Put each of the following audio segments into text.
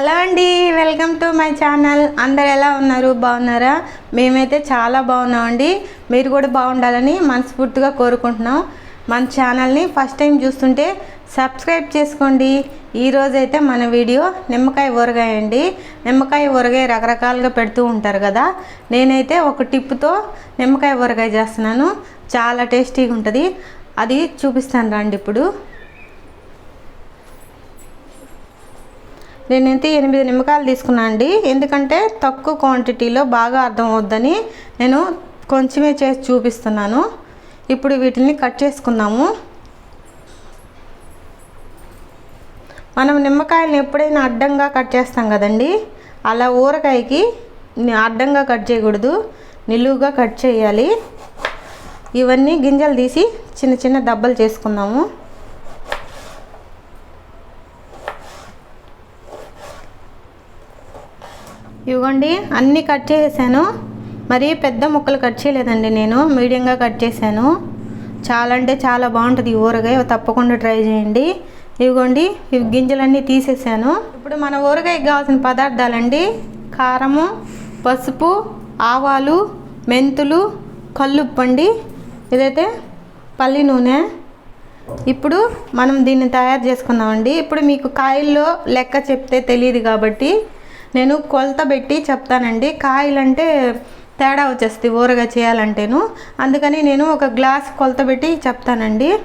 Hello అండి welcome to my channel. అందరు ఎలా ఉన్నారు? బాగున్నారా? మేమైతే చాలా బాగున్నామండి. మీరు కూడా బాగుండాలని మనస్ఫూర్తిగా కోరుకుంటున్నాం. మన ఛానల్ని ఫస్ట్ టైం చూస్తుంటే సబ్స్క్రైబ్ చేసుకోండి. ఈరోజైతే మన వీడియో నిమ్మకాయ ఊరగాయ అండి. నిమ్మకాయ ఊరగాయ రకరకాలుగా పెడుతూ ఉంటారు కదా. నేనైతే ఒక టిప్పుతో నిమ్మకాయ ఊరగాయ చేస్తున్నాను. చాలా టేస్టీగా ఉంటుంది అది చూపిస్తాను రండి ఇప్పుడు. నేనైతే ఎనిమిది నిమ్మకాయలు తీసుకున్నాను అండి. ఎందుకంటే తక్కువ క్వాంటిటీలో బాగా అర్థం అవుద్దని నేను కొంచెమే చేసి చూపిస్తున్నాను. ఇప్పుడు వీటిని కట్ చేసుకుందాము. మనం నిమ్మకాయలను ఎప్పుడైనా అడ్డంగా కట్ చేస్తాం కదండి. అలా ఊరకాయకి అడ్డంగా కట్ చేయకూడదు. నిలువుగా కట్ చేయాలి. ఇవన్నీ గింజలు తీసి చిన్న చిన్న దెబ్బలు చేసుకుందాము. ఇవ్వండి అన్నీ కట్ చేసేసాను. మరి పెద్ద ముక్కలు కట్ చేయలేదండి నేను మీడియంగా కట్ చేశాను. చాలా అంటే చాలా బాగుంటుంది ఈ ఊరగాయ తప్పకుండా ట్రై చేయండి. ఇవ్వండి ఇవి గింజలన్నీ తీసేసాను. ఇప్పుడు మన ఊరగాయకి కావాల్సిన పదార్థాలండి. కారము పసుపు ఆవాలు మెంతులు కల్లుప్పు అండి. ఇదైతే పల్లి నూనె. ఇప్పుడు మనం దీన్ని తయారు చేసుకుందామండి. ఇప్పుడు మీకు కాయల్లో లెక్క చెప్తే తెలియదు కాబట్టి నేను కొలత పెట్టి చెప్తానండి. కాయలంటే తేడా వచ్చేస్తుంది ఊరగా చేయాలంటేను. అందుకని నేను ఒక గ్లాస్ కొలత పెట్టి చెప్తానండి.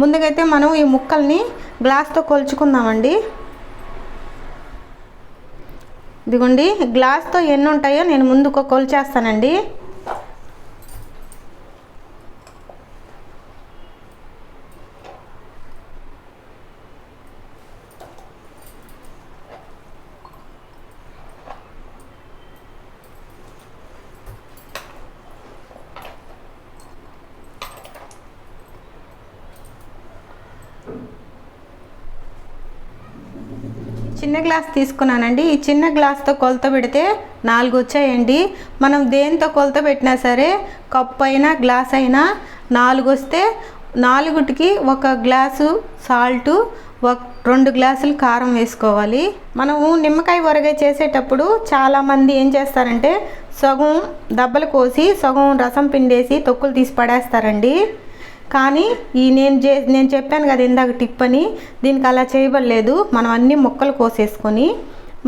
ముందుకైతే మనం ఈ ముక్కల్ని గ్లాస్తో కొలుచుకుందామండి. ఇదిగోండి గ్లాస్తో ఎన్ని ఉంటాయో నేను ముందుకు కొలిచేస్తానండి. చిన్న గ్లాస్ తీసుకున్నానండి. ఈ చిన్న గ్లాస్తో కొలత పెడితే నాలుగు వచ్చాయండి. మనం దేంతో కొలత పెట్టినా సరే కప్పు అయినా గ్లాస్ అయినా నాలుగు వస్తే నాలుగుటికి ఒక గ్లాసు సాల్టు ఒక రెండు గ్లాసులు కారం వేసుకోవాలి. మనము నిమ్మకాయ వరగాయ చేసేటప్పుడు చాలామంది ఏం చేస్తారంటే సగం దెబ్బలు కోసి సగం రసం పిండేసి తొక్కులు తీసి పడేస్తారండి. కానీ ఈ నేను చే నేను చెప్పాను కదా ఇందాక టిప్ అని దీనికి అలా చేయబడలేదు. మనం అన్ని ముక్కలు కోసేసుకొని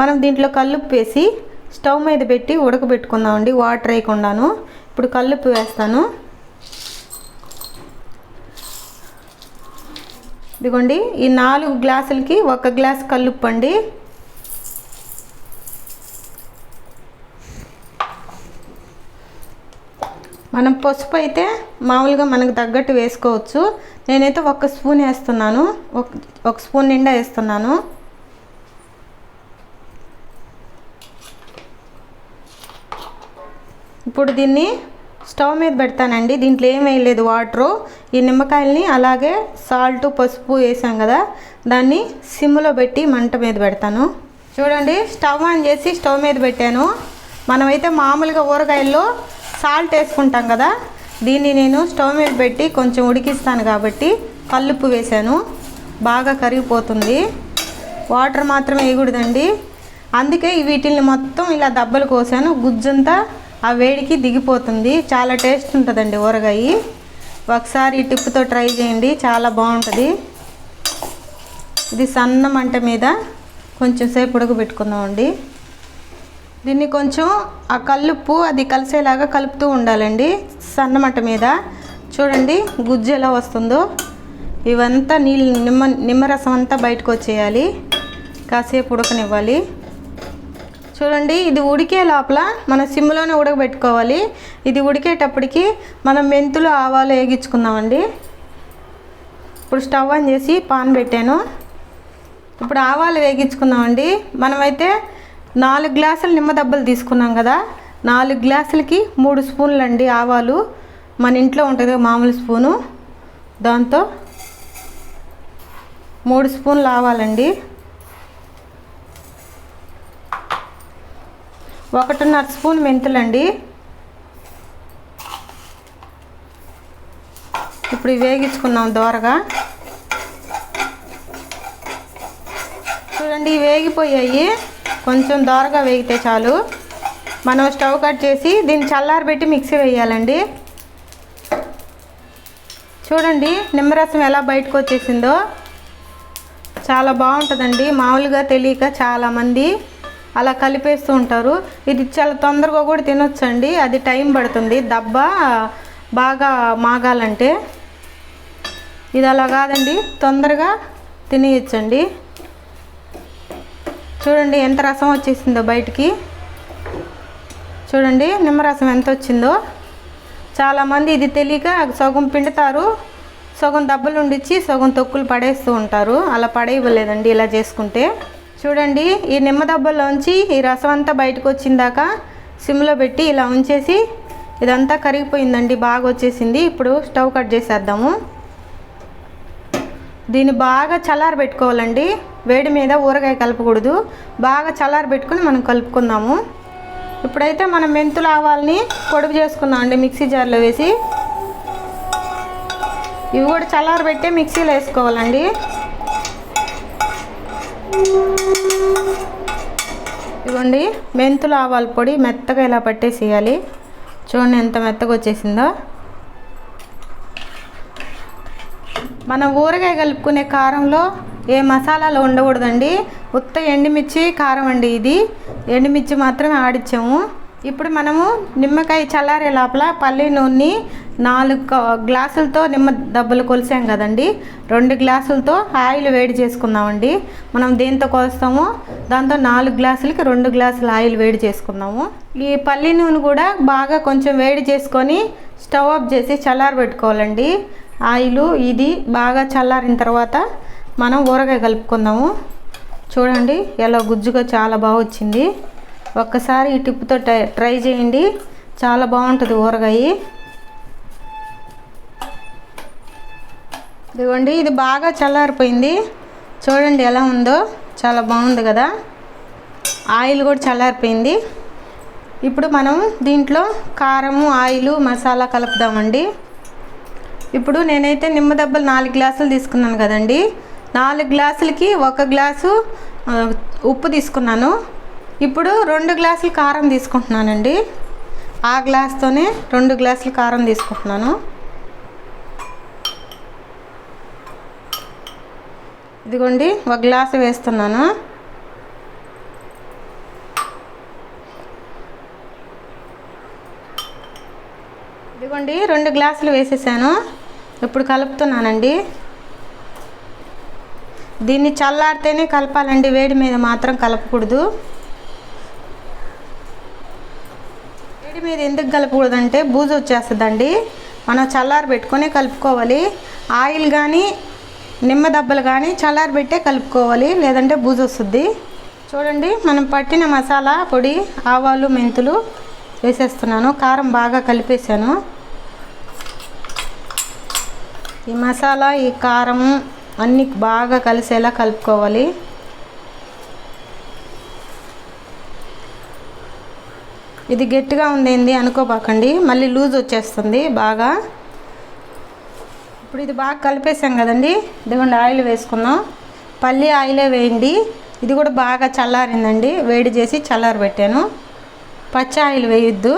మనం దీంట్లో కల్లుప్పు వేసి స్టవ్ మీద పెట్టి ఉడకబెట్టుకుందామండి వాటర్ వేయకుండాను. ఇప్పుడు కల్లుప్పు వేస్తాను. ఇదిగోండి ఈ నాలుగు గ్లాసులకి ఒక గ్లాస్ కల్లుప్పు అండి మనం పసుపు అయితే మామూలుగా మనకు తగ్గట్టు వేసుకోవచ్చు. నేనైతే ఒక స్పూన్ వేస్తున్నాను. ఒక ఒక స్పూన్ నిండా వేస్తున్నాను. ఇప్పుడు దీన్ని స్టవ్ మీద పెడతానండి. దీంట్లో ఏం వేయలేదు వాటరు. ఈ నిమ్మకాయల్ని అలాగే సాల్ట్ పసుపు వేసాం కదా దాన్ని సిమ్లో పెట్టి మంట మీద పెడతాను. చూడండి స్టవ్ ఆన్ చేసి స్టవ్ మీద పెట్టాను. మనమైతే మామూలుగా ఊరగాయల్లో సాల్ట్ వేసుకుంటాం కదా దీన్ని నేను స్టవ్ మీద పెట్టి కొంచెం ఉడికిస్తాను కాబట్టి కల్లుప్పు వేశాను. బాగా కరిగిపోతుంది. వాటర్ మాత్రం వేయకూడదండి. అందుకే వీటిని మొత్తం ఇలా దెబ్బలు కోసాను. గుజ్జంతా ఆ వేడికి దిగిపోతుంది. చాలా టేస్ట్ ఉంటుందండి ఊరగాయి. ఒకసారి ఈ టిప్పుతో ట్రై చేయండి. చాలా బాగుంటుంది. ఇది సన్న మంట మీద కొంచెం సేపు ఉడకబెట్టుకుందామండి. దీన్ని కొంచెం ఆ కలుపు అది కలిసేలాగా కలుపుతూ ఉండాలండి సన్నమట మీద. చూడండి గుజ్జు ఎలా వస్తుందో. ఇవంతా నీళ్ళు నిమ్మ నిమ్మరసం అంతా బయటకు వచ్చేయాలి. కాసేపు ఉడకనివ్వాలి. చూడండి ఇది ఉడికే లోపల మన సిమ్లోనే ఉడకబెట్టుకోవాలి. ఇది ఉడికేటప్పటికి మనం మెంతులు ఆవాలు వేగించుకుందామండి. ఇప్పుడు స్టవ్ ఆన్ చేసి పాన్ పెట్టాను. ఇప్పుడు ఆవాలు వేగించుకుందామండి. మనమైతే నాలుగు గ్లాసులు నిమ్మదబ్బలు తీసుకున్నాం కదా నాలుగు గ్లాసులకి మూడు స్పూన్లు అండి ఆవాలు. మన ఇంట్లో ఉంటుంది మామూలు స్పూను. దాంతో మూడు స్పూన్లు ఆవాలండి. ఒకటిన్నర స్పూన్ మెంతులండి. ఇప్పుడు వేగించుకున్నాం దోరగా. చూడండి వేగిపోయాయి. కొంచెం దోరగా వేగితే చాలు. మనం స్టవ్ కట్ చేసి దీన్ని చల్లారబెట్టి మిక్సీ వేయాలండి. చూడండి నిమ్మరసం ఎలా బయటకు వచ్చేసిందో. చాలా బాగుంటుందండి. మామూలుగా తెలియక చాలామంది అలా కలిపేస్తూ ఉంటారు. ఇది చాలా తొందరగా కూడా తినొచ్చండి. అది టైం పడుతుంది. దబ్బ బాగా మాగాలంటే. ఇది అలా కాదండి. తొందరగా తినేయచ్చండి. చూడండి ఎంత రసం వచ్చేసిందో బయటికి. చూడండి నిమ్మరసం ఎంత వచ్చిందో. చాలామంది ఇది తెలియక సగం పిండుతారు సగం దెబ్బలు ఉండిచ్చి సగం తొక్కులు పడేస్తూ ఉంటారు. అలా పడేయలేదండి ఇలా చేసుకుంటే. చూడండి ఈ నిమ్మ దెబ్బల్లోంచి ఈ రసం అంతా బయటకు వచ్చిందాక సిమ్లో పెట్టి ఇలా ఉంచేసి ఇదంతా కరిగిపోయిందండి బాగా వచ్చేసింది. ఇప్పుడు స్టవ్ కట్ చేసేద్దాము. దీన్ని బాగా చల్లారబెట్టుకోవాలండి. వేడి మీద ఊరగాయ కలపకూడదు. బాగా చల్లారి పెట్టుకుని మనం కలుపుకుందాము. ఇప్పుడైతే మనం మెంతులు ఆవాల్ని పొడుగు చేసుకుందాం అండి మిక్సీ జార్లో వేసి. ఇవి కూడా చల్లారి పెట్టే మిక్సీలో వేసుకోవాలండి. ఇవ్వండి మెంతులు ఆవాల పొడి మెత్తగా ఇలా పట్టేసేయాలి. చూడండి ఎంత మెత్తగా వచ్చేసిందో. మనం ఊరగాయ కలుపుకునే కారంలో ఏ మసాలాలు ఉండకూడదండి. ఉత్త ఎండుమిర్చి కారం అండి ఇది. ఎండుమిర్చి మాత్రమే ఆడిచ్చాము. ఇప్పుడు మనము నిమ్మకాయ చల్లారే లోపల పల్లి నూనె నాలుగు గ్లాసులతో నిమ్మ దెబ్బలు కొలిసాం కదండి. రెండు గ్లాసులతో ఆయిల్ వేడి చేసుకుందామండి. మనం దేంతో కొలుస్తామో? దాంతో నాలుగు గ్లాసులకి రెండు గ్లాసుల ఆయిల్ వేడి చేసుకుందాము. ఈ పల్లి నూనె కూడా బాగా కొంచెం వేడి చేసుకొని స్టవ్ ఆఫ్ చేసి చల్లారబెట్టుకోవాలండి. ఆయిల్ ఇది బాగా చల్లారిన తర్వాత మనం ఊరగాయ కలుపుకుందాము. చూడండి ఎలా గుజ్జుగా చాలా బాగా వచ్చింది. ఒక్కసారి ఈ టిప్తో ట్రై ట్రై చేయండి. చాలా బాగుంటుంది ఊరగాయ. ఇదిగోండి ఇది బాగా చల్లారిపోయింది. చూడండి ఎలా ఉందో. చాలా బాగుంది కదా. ఆయిల్ కూడా చల్లారిపోయింది. ఇప్పుడు మనం దీంట్లో కారము ఆయిల్ మసాలా కలుపుదామండి. ఇప్పుడు నేనైతే నిమ్మ దెబ్బలు నాలుగు గ్లాసులు తీసుకున్నాను కదండి. నాలుగు గ్లాసులకి ఒక గ్లాసు ఉప్పు తీసుకున్నాను. ఇప్పుడు రెండు గ్లాసులు కారం తీసుకుంటున్నానండి. ఆ గ్లాస్తోనే రెండు గ్లాసులు కారం తీసుకుంటున్నాను. ఇదిగోండి ఒక గ్లాసు వేస్తున్నాను. ఇదిగోండి రెండు గ్లాసులు వేసేసాను. ఇప్పుడు కలుపుతున్నానండి. దీన్ని చల్లారితేనే కలపాలండి వేడి మీద మాత్రం కలపకూడదు. వేడి మీద ఎందుకు కలపకూడదంటే బూజు వచ్చేస్తుందండి. మనం చల్లారి పెట్టుకొని కలుపుకోవాలి. ఆయిల్ కానీ నిమ్మ దెబ్బలు కానీ చల్లారి పెట్టే కలుపుకోవాలి లేదంటే బూజు వస్తుంది. చూడండి మనం పట్టిన మసాలా పొడి ఆవాలు మెంతులు వేసేస్తున్నాను. కారం బాగా కలిపేసాను ఈ మసాలా ఈ కారం అన్నీ బాగా కలిసేలా కలుపుకోవాలి. ఇది గట్టిగా ఉందేంది అనుకోపాకండి మళ్ళీ లూజ్ వచ్చేస్తుంది బాగా. ఇప్పుడు ఇది బాగా కలిపేసాం కదండి. ఇదిగోండి ఆయిల్ వేసుకున్నాం పల్లి ఆయిలే వేయండి. ఇది కూడా బాగా చల్లారిందండి. వేడి చేసి చల్లారి పెట్టాను పచ్చి ఆయిల్ వేయొద్దు.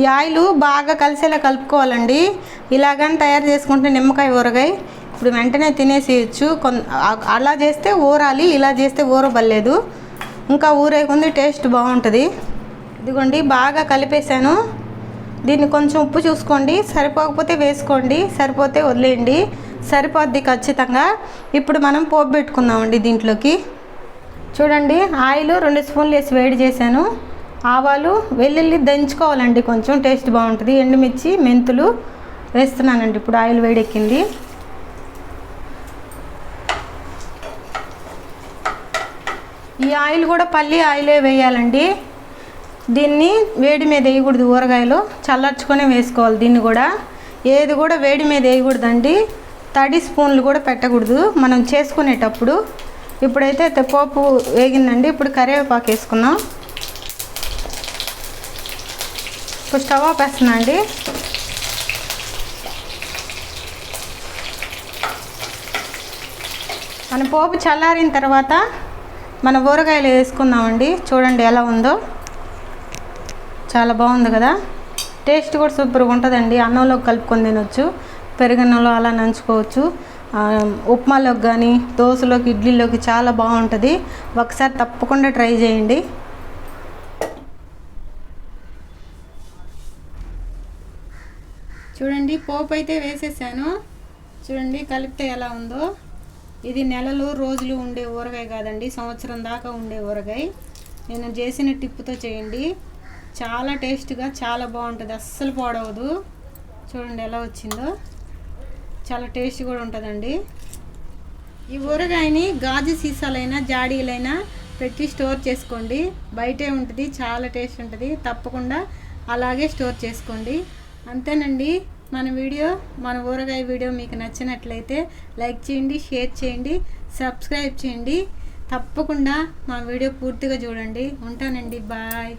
ఈ ఆయిల్ బాగా కలిసేలా కలుపుకోవాలండి. ఇలాగని తయారు చేసుకుంటే నిమ్మకాయ ఊరగాయ. ఇప్పుడు వెంటనే తినేసేయచ్చు. కొన్ అలా చేస్తే ఊరాలి ఇలా చేస్తే ఊరబల్లేదు ఇంకా ఊరేకుంది టేస్ట్ బాగుంటుంది. ఇదిగోండి బాగా కలిపేసాను దీన్ని కొంచెం ఉప్పు చూసుకోండి. సరిపోకపోతే వేసుకోండి. సరిపోతే వదిలేయండి. సరిపోద్ది ఖచ్చితంగా. ఇప్పుడు మనం పోపు పెట్టుకుందామండి దీంట్లోకి. చూడండి ఆయిల్ రెండు స్పూన్లు వేసి వేడి చేశాను. ఆవాలు వెల్లుల్లి దంచుకోవాలండి కొంచెం టేస్ట్ బాగుంటుంది. ఎండుమిర్చి మెంతులు వేస్తున్నానండి ఇప్పుడు ఆయిల్ వేడెక్కింది. ఈ ఆయిల్ కూడా పల్లి ఆయిలే వేయాలండి. దీన్ని వేడి మీద వేయకూడదు ఊరగాయలు చల్లార్చుకొని వేసుకోవాలి దీన్ని కూడా. ఏది కూడా వేడి మీద వేయకూడదండి. తడి స్పూన్లు కూడా పెట్టకూడదు మనం చేసుకునేటప్పుడు. ఇప్పుడైతే పోపు వేగిందండి ఇప్పుడు కరివేపాకు వేసుకున్నాం ఇప్పుడు స్టవ్ ఆపేస్తున్నాండి అండి? మన పోపు చల్లారిన తర్వాత మన ఊరగాయలు వేసుకుందామండి. చూడండి ఎలా ఉందో. చాలా బాగుంది కదా. టేస్ట్ కూడా సూపర్గా ఉంటుందండి. అన్నంలో కలుపుకొని తినొచ్చు. పెరుగన్నంలో అలా నంచుకోవచ్చు. ఉప్మాలోకి కానీ దోశలోకి ఇడ్లీలోకి చాలా బాగుంటుంది. ఒకసారి తప్పకుండా ట్రై చేయండి. చూడండి పోపు అయితే వేసేసాను. చూడండి కలిపితే ఎలా ఉందో. ఇది నెలలు రోజులు ఉండే ఊరగాయ కాదండి సంవత్సరం దాకా ఉండే ఊరగాయ. నేను చేసిన టిప్పుతో చేయండి. చాలా టేస్ట్గా చాలా బాగుంటుంది. అస్సలు పాడవదు. చూడండి ఎలా వచ్చిందో. చాలా టేస్ట్ కూడా ఉంటుందండి. ఈ ఊరగాయని గాజు సీసాలైనా జాడీలైనా పెట్టి స్టోర్ చేసుకోండి. బయటే ఉంటుంది చాలా టేస్ట్ ఉంటుంది. తప్పకుండా అలాగే స్టోర్ చేసుకోండి. అంతేనండి. మన వీడియో మన ఊరగాయ వీడియో మీకు నచ్చినట్లయితే లైక్ చేయండి షేర్ చేయండి సబ్స్క్రైబ్ చేయండి. తప్పకుండా మా వీడియో పూర్తిగా చూడండి. ఉంటానండి. బాయ్.